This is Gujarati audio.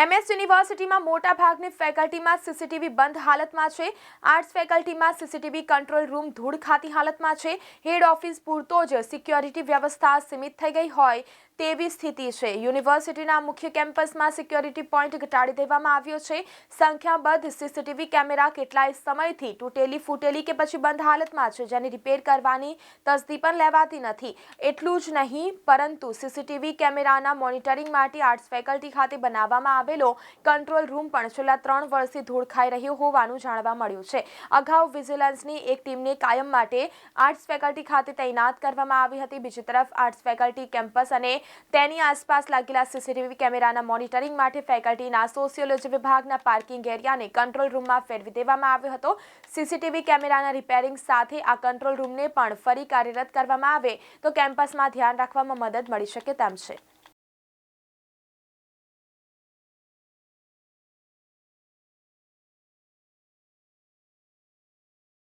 એમએસ યુનિવર્સિટીમાં મોટા ભાગની ફેકલ્ટીમાં સીસીટીવી બંધ હાલતમાં છે. આર્ટ્સ ફેકલ્ટીમાં સીસીટીવી કંટ્રોલ રૂમ ધૂળ ખાતી હાલતમાં છે. હેડ ઓફિસ પૂરતો જ સિક્યોરિટી વ્યવસ્થા સીમિત થઈ ગઈ હોય તેવી સ્થિતિ છે. યુનિવર્સિટીના મુખ્ય કેમ્પસમાં સિક્યોરિટી પોઈન્ટ ઘટાડી દેવામાં આવ્યો છે. સંખ્યાબંધ સીસીટીવી કેમેરા કેટલાય સમયથી તૂટેલી, ફૂટેલી કે પછી બંધ હાલતમાં છે, જેની રિપેર કરવાની તસ્દી પણ લેવાતી નથી. એટલું જ નહીં, પરંતુ સીસીટીવી કેમેરાના મોનિટરિંગ માટે આર્ટ્સ ફેકલ્ટી ખાતે બનાવવામાં આવેલો કંટ્રોલ રૂમ પણ છેલ્લા ત્રણ વર્ષથી ધૂળ ખાઈ રહ્યો હોવાનું જાણવા મળ્યું છે. અગાઉ વિજિલન્સની એક ટીમને કાયમ માટે આર્ટ્સ ફેકલ્ટી ખાતે તૈનાત કરવામાં આવી હતી. બીજી તરફ આર્ટ્સ ફેકલ્ટી કેમ્પસ અને તેની આસપાસ લાગેલા સીસીટીવી કેમેરાના મોનિટરિંગ માટે ફેકલ્ટીના સોશિયોલોજી વિભાગના પાર્કિંગ એરિયાને કંટ્રોલ રૂમમાં ફેરવી દેવામાં આવ્યો હતો. સીસીટીવી કેમેરાના રિપેરિંગ સાથે આ કંટ્રોલ રૂમને પણ ફરી કાર્યરત કરવામાં આવે તો કેમ્પસમાં ધ્યાન રાખવામાં મદદ મળી શકે તેમ છે.